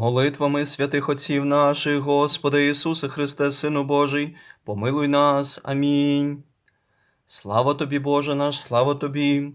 Молитвами святих отців наших, Господи Ісусе Христе, Сину Божий, помилуй нас. Амінь. Слава тобі, Боже наш, слава тобі.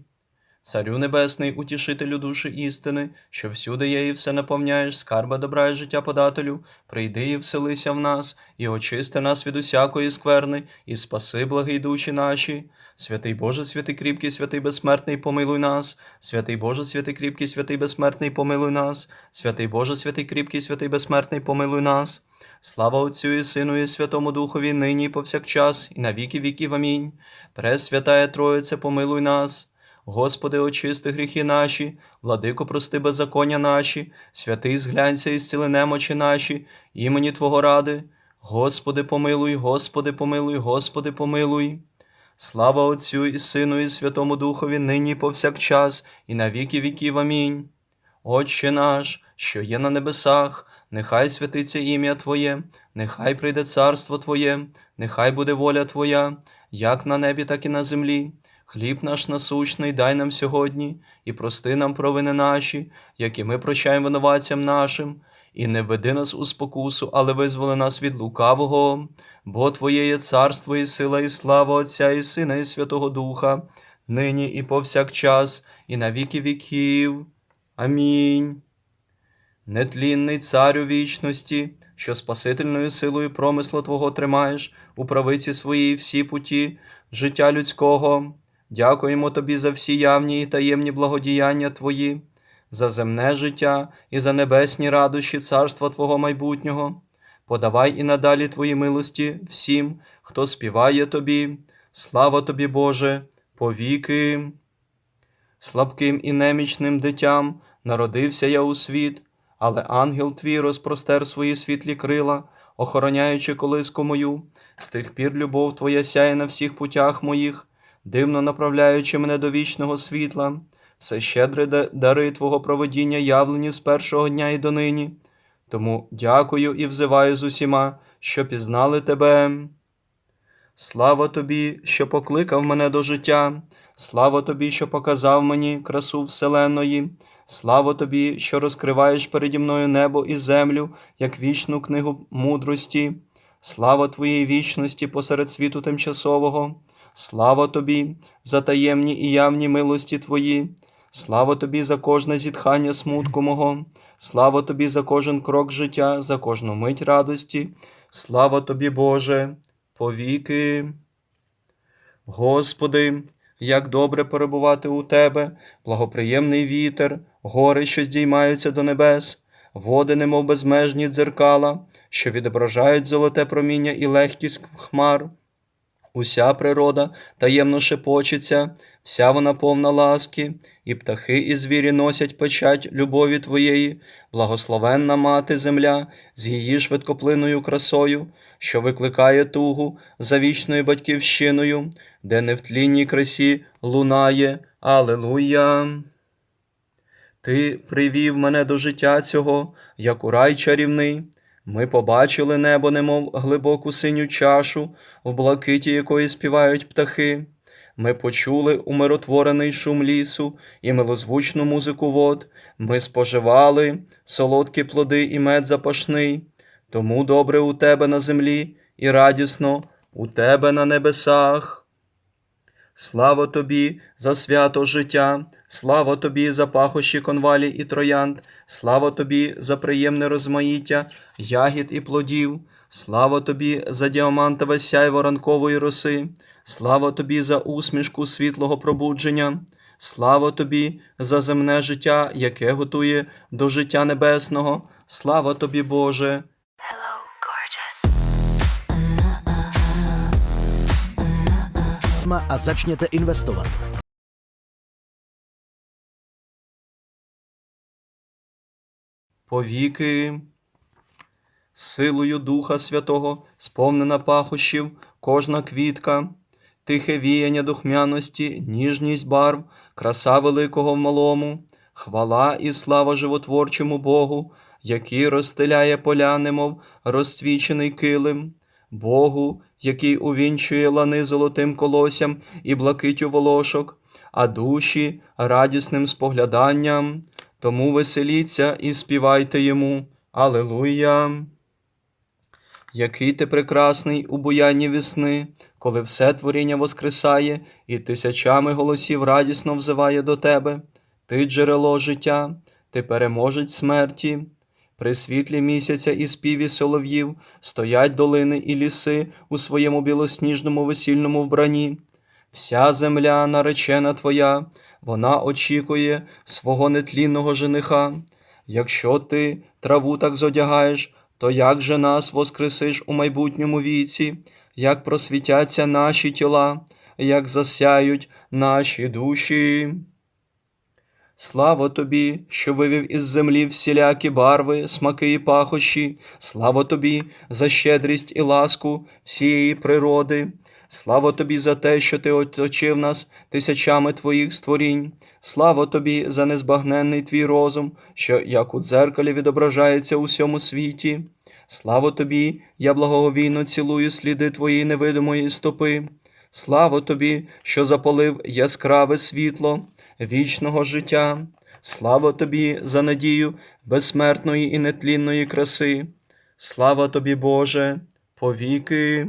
Царю Небесний, утішителю душі істини, що всюди є і все наповняєш, скарба добра і життя подателю, прийди і вселися в нас, і очисти нас від усякої скверни, і спаси, благий душі наші. Святий Боже, святий кріпкий, святий безсмертний, помилуй нас. Святий Боже, святий кріпкий, святий безсмертний, помилуй нас. Святий Боже, святий кріпкий, святий безсмертний, помилуй нас. Слава Отцю і Сину, і Святому Духові, нині і повсякчас, і на віки віків. Амінь. Пресвятая Троїце, помилуй нас. Господи, очисти гріхи наші, владико, прости беззаконня наші, святий зглянься і зціли немочі наші, імені Твого ради. Господи, помилуй, Господи, помилуй, Господи, помилуй. Слава Отцю і Сину, і Святому Духові, нині повсякчас, і на віки віків. Амінь. Отче наш, що є на небесах, нехай святиться ім'я Твоє, нехай прийде царство Твоє, нехай буде воля Твоя, як на небі, так і на землі. Хліб наш насущний дай нам сьогодні, і прости нам провини наші, які ми прощаємо винуватцям нашим, і не введи нас у спокусу, але визволи нас від лукавого, бо Твоє є царство і сила, і слава Отця, і Сина, і Святого Духа, нині і повсякчас, і на віки віків. Амінь. Нетлінний царю вічності, що спасительною силою промислу Твого тримаєш у правиці своїй всі путі життя людського. Дякуємо Тобі за всі явні і таємні благодіяння Твої, за земне життя і за небесні радощі царства Твого майбутнього. Подавай і надалі Твої милості всім, хто співає Тобі. Слава Тобі, Боже, повіки. Слабким і немічним дитям народився я у світ, але ангел твій розпростер свої світлі крила, охороняючи колиску мою, з тих пір любов твоя сяє на всіх путях моїх, дивно направляючи мене до вічного світла, все щедре дари Твого проведіння явлені з першого дня і донині. Тому дякую і взиваю з усіма, що пізнали тебе. Слава тобі, що покликав мене до життя, слава тобі, що показав мені красу вселенної, слава тобі, що розкриваєш переді мною небо і землю, як вічну книгу мудрості, слава твоїй вічності посеред світу тимчасового, слава тобі за таємні і явні милості твої, слава тобі за кожне зітхання смутку мого, слава тобі за кожен крок життя, за кожну мить радості, слава тобі, Боже повіки. Господи, як добре перебувати у Тебе, благоприємний вітер, гори, що здіймаються до небес, води, немов безмежні дзеркала, що відображають золоте проміння і легкість хмар. Уся природа таємно шепочеться, вся вона повна ласки, і птахи і звірі носять печать любові Твоєї, благословенна мати земля з її швидкоплинною красою, що викликає тугу за вічною батьківщиною, де не в тлінній красі лунає Алелуя. Ти привів мене до життя цього, як у рай чарівний. Ми побачили небо, немов глибоку синю чашу, в блакиті якої співають птахи. Ми почули умиротворений шум лісу і милозвучну музику вод. Ми споживали солодкі плоди і мед запашний. Тому добре у тебе на землі і радісно у тебе на небесах. Слава тобі за свято життя, слава тобі за пахощі конвалі і троянд, слава тобі за приємне розмаїття, ягід і плодів, слава тобі за діамантове сяйво ранкової роси, слава тобі за усмішку світлого пробудження, слава тобі за земне життя, яке готує до життя небесного, слава тобі, Боже. A začněte investovat. повіки. Силою Духа Святого сповнена пахощів кожна квітка, тихе віяння духмяності, ніжність барв, краса великого в малому, хвала і слава животворчому Богу, який розстеляє поля, немов розцвічений килим, Богу, який увінчує лани золотим колоссям і блакитю волошок, а душі радісним спогляданням. Тому веселіться і співайте йому. Алилуя. Який ти прекрасний у буянні весни, коли все творіння воскресає і тисячами голосів радісно взиває до тебе. Ти джерело життя, ти переможець смерті. При світлі місяця і співі солов'їв стоять долини і ліси у своєму білосніжному весільному вбранні. Вся земля наречена твоя, вона очікує свого нетлінного жениха. Якщо ти траву так зодягаєш, то як же нас воскресиш у майбутньому віці, як просвітяться наші тіла, як засяють наші душі? Слава тобі, що вивів із землі всілякі барви, смаки і пахощі, слава тобі за щедрість і ласку всієї природи. Слава тобі за те, що ти оточив нас тисячами твоїх створінь. Слава тобі за незбагненний твій розум, що як у дзеркалі відображається у всьому світі. Слава тобі, я благоговійно цілую сліди твоєї невидимої стопи. Слава тобі, що запалив яскраве світло вічного життя. Слава тобі за надію безсмертної і нетлінної краси. Слава тобі, Боже, повіки.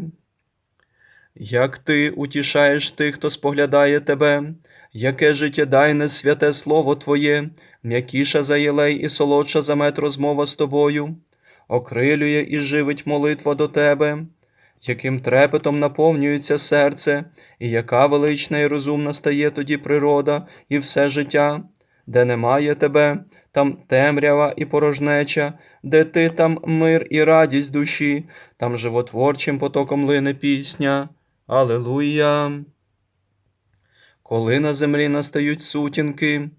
Як ти утішаєш тих, хто споглядає тебе, яке життєдайне святе слово Твоє, м'якіша за єлей і солодша за мед розмова з тобою, окрилює і живить молитва до тебе, яким трепетом наповнюється серце, і яка велична і розумна стає тоді природа і все життя, де немає тебе, там темрява і порожнеча, де ти там мир і радість душі, там животворчим потоком лине пісня. Алилуя. Коли на землі настають сутінки,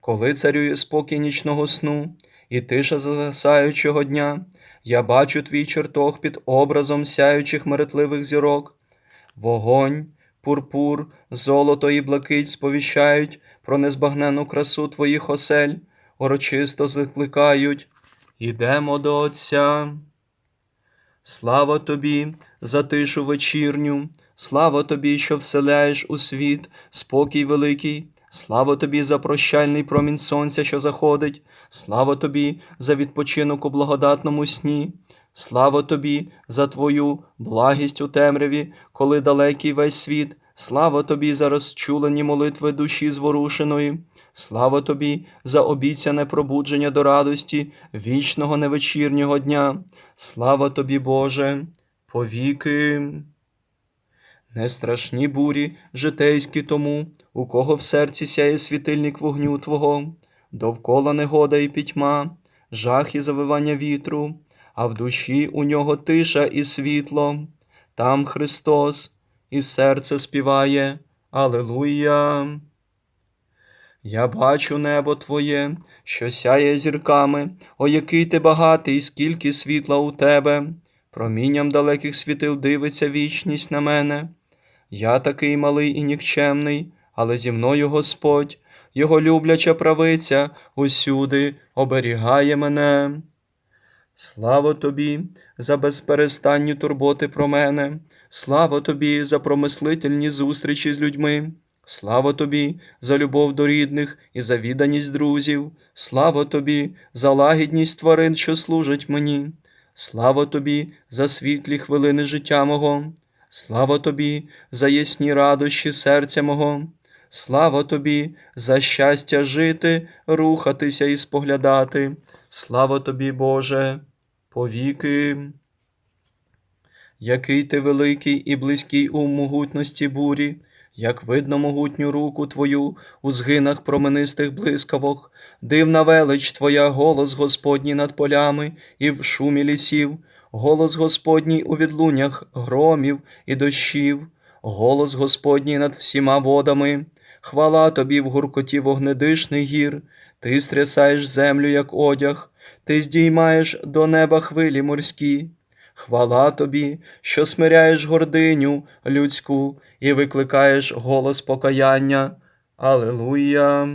коли царює спокій нічного сну і тиша загасаючого дня, я бачу твій чертог під образом сяючих меретливих зірок. Вогонь, пурпур, золото і блакить сповіщають про незбагненну красу твоїх осель, урочисто закликають. Ідемо до Отця. Слава тобі за тишу вечірню, слава тобі, що вселяєш у світ спокій великий, слава тобі за прощальний промінь сонця, що заходить, слава тобі за відпочинок у благодатному сні, слава тобі за твою благість у темряві, коли далекий весь світ, слава тобі за розчулені молитви душі зворушеної. Слава тобі за обіцяне пробудження до радості вічного невечірнього дня. Слава тобі, Боже, повіки. Не страшні бурі житейські тому, у кого в серці сяє світильник вогню Твого, довкола негода і пітьма, жах і завивання вітру, а в душі у нього тиша і світло. Там Христос, і серце співає. Алилуя. Я бачу небо Твоє, що сяє зірками, о який ти багатий, скільки світла у тебе, промінням далеких світил дивиться вічність на мене. Я такий малий і нікчемний, але зі мною Господь, Його любляча правиця усюди оберігає мене. Слава тобі за безперестанні турботи про мене, слава тобі за промислительні зустрічі з людьми. Слава тобі за любов до рідних і за відданість друзів, слава тобі за лагідність тварин, що служать мені, слава тобі за світлі хвилини життя мого, слава тобі за ясні радощі серця мого, слава тобі за щастя жити, рухатися і споглядати. Слава тобі, Боже, повіки. Який ти великий і близький у могутності бурі, як видно могутню руку Твою у згинах променистих блискавок, дивна велич Твоя, голос Господній над полями і в шумі лісів, голос Господній у відлунях громів і дощів, голос Господній над всіма водами, хвала тобі в гуркоті вогнедишних гір, ти стрясаєш землю, як одяг, ти здіймаєш до неба хвилі морські. Хвала тобі, що смиряєш гординю людську і викликаєш голос покаяння. Алилуя.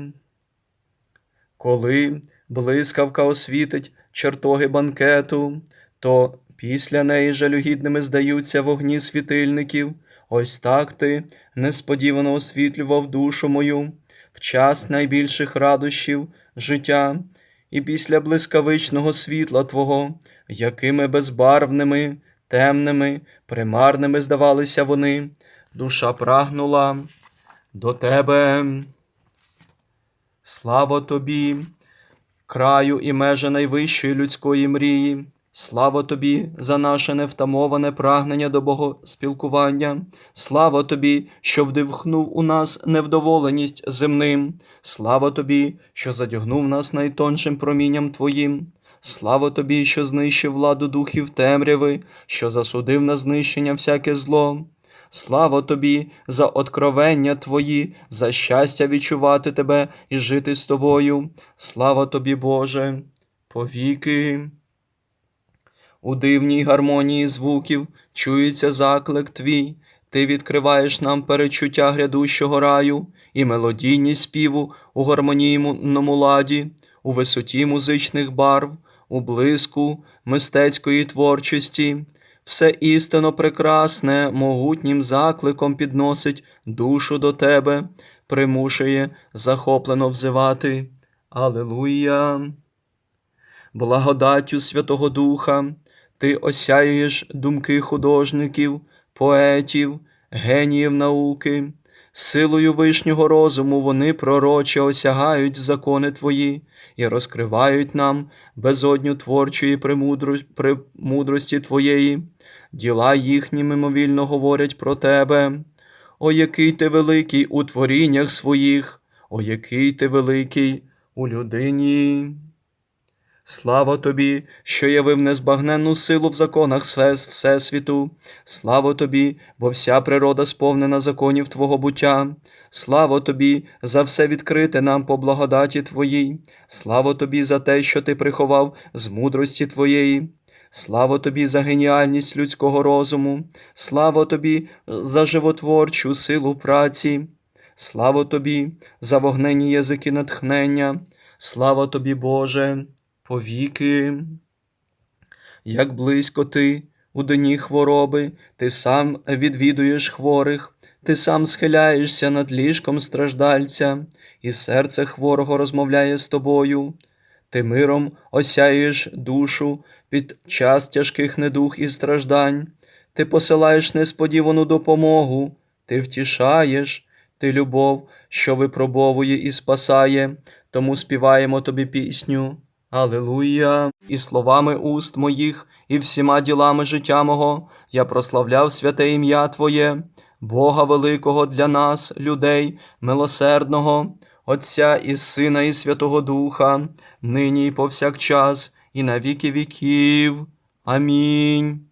Коли блискавка освітить чертоги банкету, то після неї жалюгідними здаються вогні світильників. Ось так ти несподівано освітлював душу мою в час найбільших радощів життя, і після блискавичного світла Твого, якими безбарвними, темними, примарними здавалися вони, душа прагнула до Тебе. Слава Тобі, краю і межа найвищої людської мрії. Слава тобі за наше невтамоване прагнення до богоспілкування. Слава тобі, що вдихнув у нас невдоволеність земним. Слава тобі, що задягнув нас найтоншим промінням Твоїм. Слава тобі, що знищив владу духів темряви, що засудив на знищення всяке зло. Слава тобі за откровення Твої, за щастя відчувати Тебе і жити з Тобою. Слава тобі, Боже, повіки. У дивній гармонії звуків чується заклик твій, ти відкриваєш нам перечуття грядущого раю і мелодійність співу у гармонійному ладі, у висоті музичних барв, у блиску мистецької творчості. Все істинно прекрасне могутнім закликом підносить душу до тебе, примушує захоплено взивати. Алилуя! Благодаттю Святого Духа ти осяюєш думки художників, поетів, геніїв науки. Силою вишнього розуму вони пророче осягають закони твої і розкривають нам безодню творчої премудрості твоєї. Діла їхні мимовільно говорять про тебе. О, який ти великий у творіннях своїх, о, який ти великий у людині. Слава тобі, що явив незбагненну силу в законах Всесвіту. Слава тобі, бо вся природа сповнена законів Твого буття. Слава тобі за все відкрите нам по благодаті Твоїй. Слава тобі за те, що ти приховав з мудрості Твоєї. Слава тобі за геніальність людського розуму. Слава тобі за животворчу силу праці. Слава тобі за вогнені язики натхнення. Слава тобі, Боже повіки. Як близько ти у дні хвороби, ти сам відвідуєш хворих, ти сам схиляєшся над ліжком страждальця, і серце хворого розмовляє з тобою. Ти миром осяєш душу під час тяжких недух і страждань, ти посилаєш несподівану допомогу, ти втішаєш, ти любов, що випробовує і спасає, тому співаємо тобі пісню. Алилуя! І словами уст моїх, і всіма ділами життя мого я прославляв святе ім'я Твоє, Бога великого для нас, людей, милосердного, Отця і Сина, і Святого Духа, нині і повсякчас, і на віки віків. Амінь.